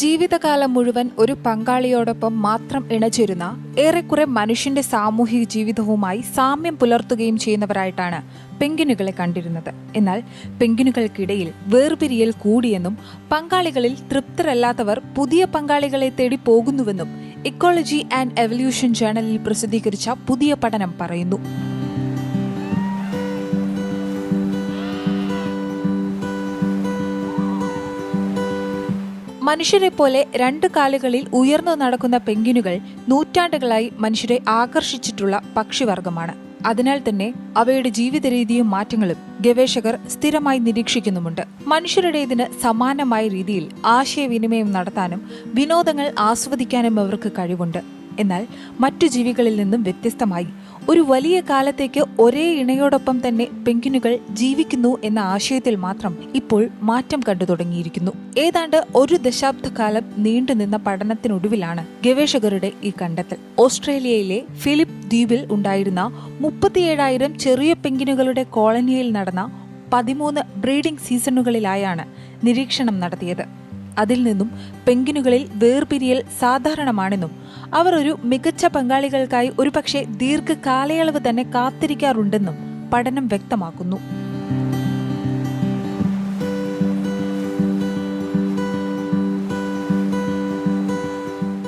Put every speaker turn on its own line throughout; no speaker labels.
ജീവിതകാലം മുഴുവൻ ഒരു പങ്കാളിയോടൊപ്പം മാത്രം ഇണചേരുന്ന ഏറെക്കുറെ മനുഷ്യന്റെ സാമൂഹിക ജീവിതവുമായി സാമ്യം പുലർത്തുകയും ചെയ്യുന്നവരായിട്ടാണ് പെങ്കിനുകളെ കണ്ടിരുന്നത്. എന്നാൽ പെങ്കിനുകൾക്കിടയിൽ വേർപിരിയൽ കൂടിയെന്നും പങ്കാളികളിൽ തൃപ്തരല്ലാത്തവർ പുതിയ പങ്കാളികളെ തേടി പോകുന്നുവെന്നും ഇക്കോളജി ആൻഡ് എവല്യൂഷൻ ജേണലിൽ പ്രസിദ്ധീകരിച്ച പുതിയ പഠനം പറയുന്നു. മനുഷ്യരെ പോലെ രണ്ട് കാലുകളിൽ ഉയർന്നു നടക്കുന്ന പെങ്കിനുകൾ നൂറ്റാണ്ടുകളായി മനുഷ്യരെ ആകർഷിച്ചിട്ടുള്ള പക്ഷിവർഗമാണ് അതിനാൽ തന്നെ അവയുടെ ജീവിത രീതിയും മാറ്റങ്ങളും ഗവേഷകർ സ്ഥിരമായി നിരീക്ഷിക്കുന്നുമുണ്ട്. മനുഷ്യരുടേതിന് സമാനമായ രീതിയിൽ ആശയവിനിമയം നടത്താനും വിനോദങ്ങൾ ആസ്വദിക്കാനും അവർക്ക് കഴിവുണ്ട്. എന്നാൽ മറ്റു ജീവികളിൽ നിന്നും വ്യത്യസ്തമായി. ഒരു വലിയ കാലത്തേക്ക് ഒരേ ഇണയോടൊപ്പം തന്നെ പെങ്കിനുകൾ ജീവിക്കുന്നു എന്ന ആശയത്തിൽ മാത്രം ഇപ്പോൾ മാറ്റം കണ്ടു തുടങ്ങിയിരിക്കുന്നു. ഏതാണ്ട് ഒരു ദശാബ്ദകാലം നീണ്ടുനിന്ന പഠനത്തിനൊടുവിലാണ് ഗവേഷകരുടെ ഈ കണ്ടെത്തൽ. ഓസ്ട്രേലിയയിലെ ഫിലിപ്പ് ദ്വീപിൽ ഉണ്ടായിരുന്ന മുപ്പത്തിയേഴായിരം ചെറിയ പെങ്കിനുകളുടെ കോളനിയിൽ നടന്ന പതിമൂന്ന് ബ്രീഡിംഗ് സീസണുകളിലായാണ് നിരീക്ഷണം നടത്തിയത്. അതിൽ നിന്നും പെങ്കിനുകളിൽ വേർപിരിയൽ സാധാരണമാണെന്നും അവർ ഒരു മികച്ച പങ്കാളികൾക്കായി ഒരുപക്ഷെ ദീർഘകാലയളവ് തന്നെ കാത്തിരിക്കാറുണ്ടെന്നും പഠനം വ്യക്തമാക്കുന്നു.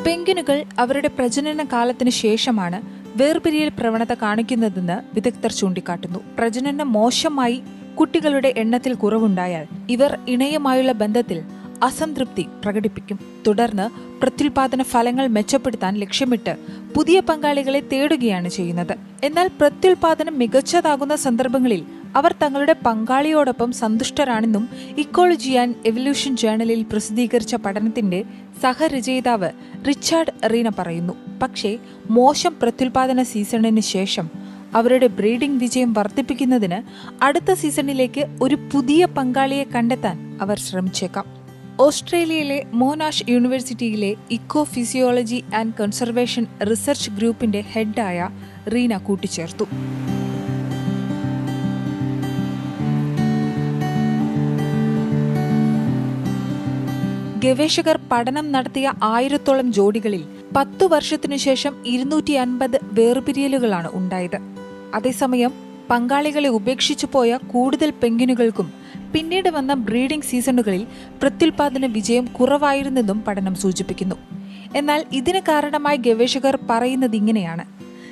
പെങ്കിനുകൾ അവരുടെ പ്രജനന കാലത്തിന് ശേഷമാണ് വേർപിരിയൽ പ്രവണത കാണിക്കുന്നതെന്ന് വിദഗ്ധർ ചൂണ്ടിക്കാട്ടുന്നു. പ്രജനനം മോശമായി കുട്ടികളുടെ എണ്ണത്തിൽ കുറവുണ്ടായാൽ ഇവർ ഇണയുമായുള്ള ബന്ധത്തിൽ അസംതൃപ്തി പ്രകടിപ്പിക്കും. തുടർന്ന് പ്രത്യുൽപാദന ഫലങ്ങൾ മെച്ചപ്പെടുത്താൻ ലക്ഷ്യമിട്ട് പുതിയ പങ്കാളികളെ തേടുകയാണ് ചെയ്യുന്നത്. എന്നാൽ പ്രത്യുൽപാദനം മികച്ചതാകുന്ന സന്ദർഭങ്ങളിൽ അവർ തങ്ങളുടെ പങ്കാളിയോടൊപ്പം സന്തുഷ്ടരാണെന്നും ഇക്കോളജി ആൻഡ് എവല്യൂഷൻ ജേണലിൽ പ്രസിദ്ധീകരിച്ച പഠനത്തിന്റെ സഹരചയിതാവ് റിച്ചാർഡ് റീന പറയുന്നു. പക്ഷേ മോശം പ്രത്യുൽപാദന സീസണിന് ശേഷം അവരുടെ ബ്രീഡിംഗ് വിജയം വർദ്ധിപ്പിക്കുന്നതിന് അടുത്ത സീസണിലേക്ക് ഒരു പുതിയ പങ്കാളിയെ കണ്ടെത്താൻ അവർ ശ്രമിച്ചേക്കാം. ഓസ്ട്രേലിയയിലെ മോനാഷ് യൂണിവേഴ്സിറ്റിയിലെ eco physiology and conservation research ഗ്രൂപ്പിന്റെ ഹെഡായ റീന കൂട്ടിച്ചേർത്തു. ഗവേഷകർ പഠനം നടത്തിയ ആയിരത്തോളം ജോഡികളിൽ പത്തു വർഷത്തിനു ശേഷം ഇരുന്നൂറ്റി അൻപത് വേർപിരിയലുകളാണ് ഉണ്ടായത്. അതേസമയം പങ്കാളികളെ ഉപേക്ഷിച്ചു പോയ കൂടുതൽ പെങ്കിനുകൾക്കും പിന്നീട് വന്ന ബ്രീഡിംഗ് സീസണുകളിൽ പ്രത്യുൽപാദന വിജയം കുറവായിരുന്നെന്നും പഠനം സൂചിപ്പിക്കുന്നു. എന്നാൽ ഇതിന് കാരണമായി ഗവേഷകർ പറയുന്നത് ഇങ്ങനെയാണ്.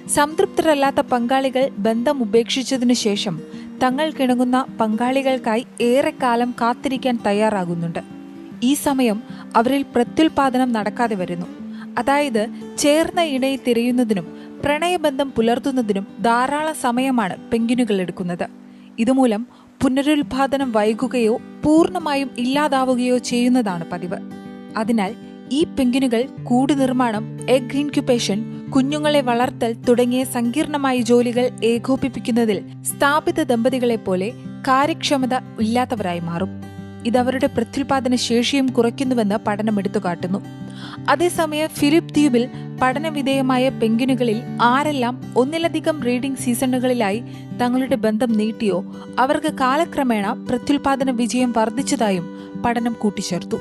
സംതൃപ്തരല്ലാത്ത പങ്കാളികൾ ബന്ധം ഉപേക്ഷിച്ചതിനു ശേഷം തങ്ങൾ കിണങ്ങുന്ന പങ്കാളികൾക്കായി ഏറെക്കാലം കാത്തിരിക്കാൻ തയ്യാറാകുന്നുണ്ട്. ഈ സമയം അവരിൽ പ്രത്യുൽപാദനം നടക്കാതെ വരുന്നു. അതായത് ചേർന്ന ഇണയെ തിരയുന്നതിനും പ്രണയബന്ധം പുലർത്തുന്നതിനും ധാരാളം സമയമാണ് പെങ്കിനുകൾ എടുക്കുന്നത്. ഇതുമൂലം പുനരുൽപാദനം വൈകുകയോ പൂർണമായും ഇല്ലാതാവുകയോ ചെയ്യുന്നതാണ് പതിവ്. അതിനാൽ ഈ പെങ്കിനുകൾ കൂട് നിർമ്മാണം എഗ് ഇൻക്യുബേഷൻ കുഞ്ഞുങ്ങളെ വളർത്തൽ തുടങ്ങിയ സങ്കീർണമായ ജോലികൾ ഏകോപിപ്പിക്കുന്നതിൽ സ്ഥാപിത ദമ്പതികളെ പോലെ കാര്യക്ഷമത ഇല്ലാത്തവരായി മാറും. ഇതവരുടെ പ്രത്യുൽപാദന ശേഷിയും കുറയ്ക്കുന്നുവെന്ന് പഠനം എടുത്തുകാട്ടുന്നു അതേസമയം ഫിലിപ്പ് ദ്വീപിൽ പഠനവിധേയമായ പെങ്കിനുകളിൽ ആരെല്ലാം ഒന്നിലധികം ബ്രീഡിംഗ് സീസണുകളിലായി തങ്ങളുടെ ബന്ധം നീട്ടിയോ അവർക്ക് കാലക്രമേണ പ്രത്യുൽപാദന വിജയം വർദ്ധിച്ചതായും പഠനം കൂട്ടിച്ചേർത്തു.